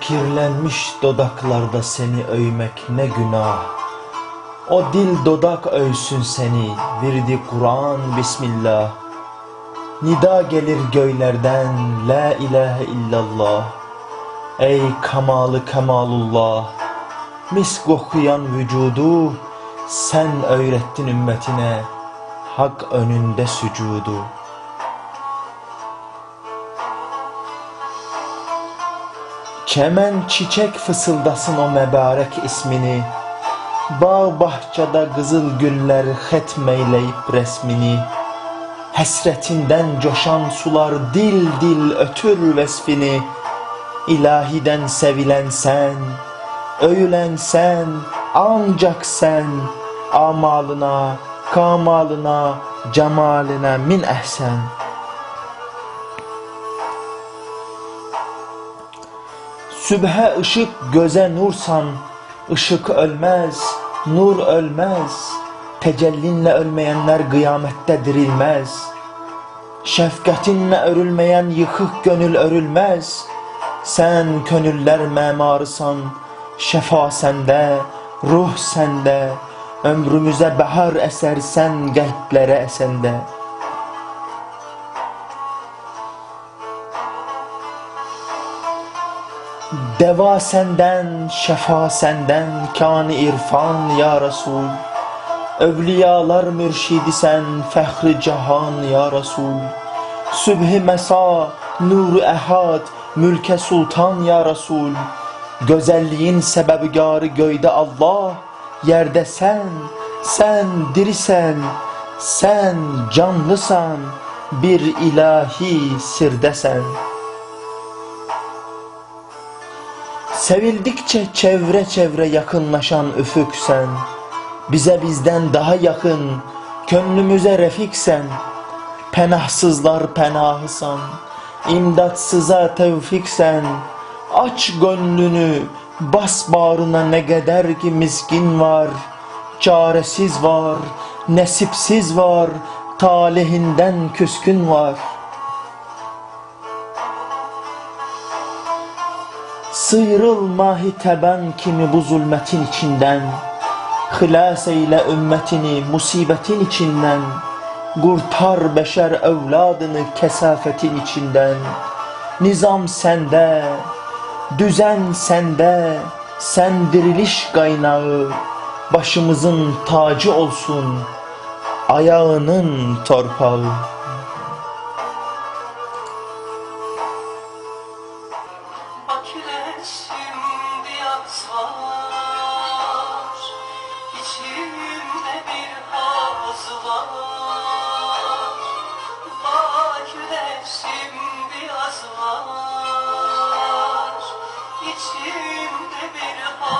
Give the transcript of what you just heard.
kirlenmiş dodaklarda seni övmek ne günah. O dil dodak övsün seni, virdi Kur'an Bismillah. Nida gelir göylerden, la ilahe illallah. Ey kamalı kemalullah, mis kokuyan vücudu, sen öğrettin ümmetine, hak önünde sücudu. Çemen çiçek fısıldasın o mübarek ismini, Bağ bahçede kızıl güller hetmeyleyip resmini, Hasretinden coşan sular dil dil ötür vesfini, İlahiden sevilen sen, övülen sen, ancak sen, amalına, kamalına, cemaline min ehsen. Sübhe ışık göze nursan, ışık ölmez, nur ölmez. Tecellinle ölmeyenler kıyamette dirilmez. Şefkatinle örülmeyen yıkık gönül örülmez. Sen gönüller memarısan, şefa sende, ruh sende. Ömrümüze bahar esersen kalplere esende. Deva senden, şefa senden, kâni irfan ya Resul. Evliyalar mürşidi sen, fehri cihan ya Resul. Sübhi mesa, nuru ehad, mülke sultan ya Resul. Güzelliğin sebebgarı göyde Allah, yerde sen, sen dirisen, sen canlısan, bir ilahi sirdesen. Sevildikçe çevre çevre yakınlaşan üfüksen, bize bizden daha yakın, gönlümüze refiksen, penahsızlar penahısan, imdatsıza tevfiksen, aç gönlünü, bas bağrına ne kadar ki miskin var, çaresiz var, nesipsiz var, talihinden küskün var.'' Sıyrılma hiteben kimi bu zulmetin içinden. Hılas eyle ümmetini musibetin içinden. Kurtar beşer evladını kesafetin içinden. Nizam sende, düzen sende Sen diriliş kaynağı. Başımızın tacı olsun Ayağının torpağı kireçtim diyat var İçimde bir haz var. Bak kireçtim diyat var İçimde bir haz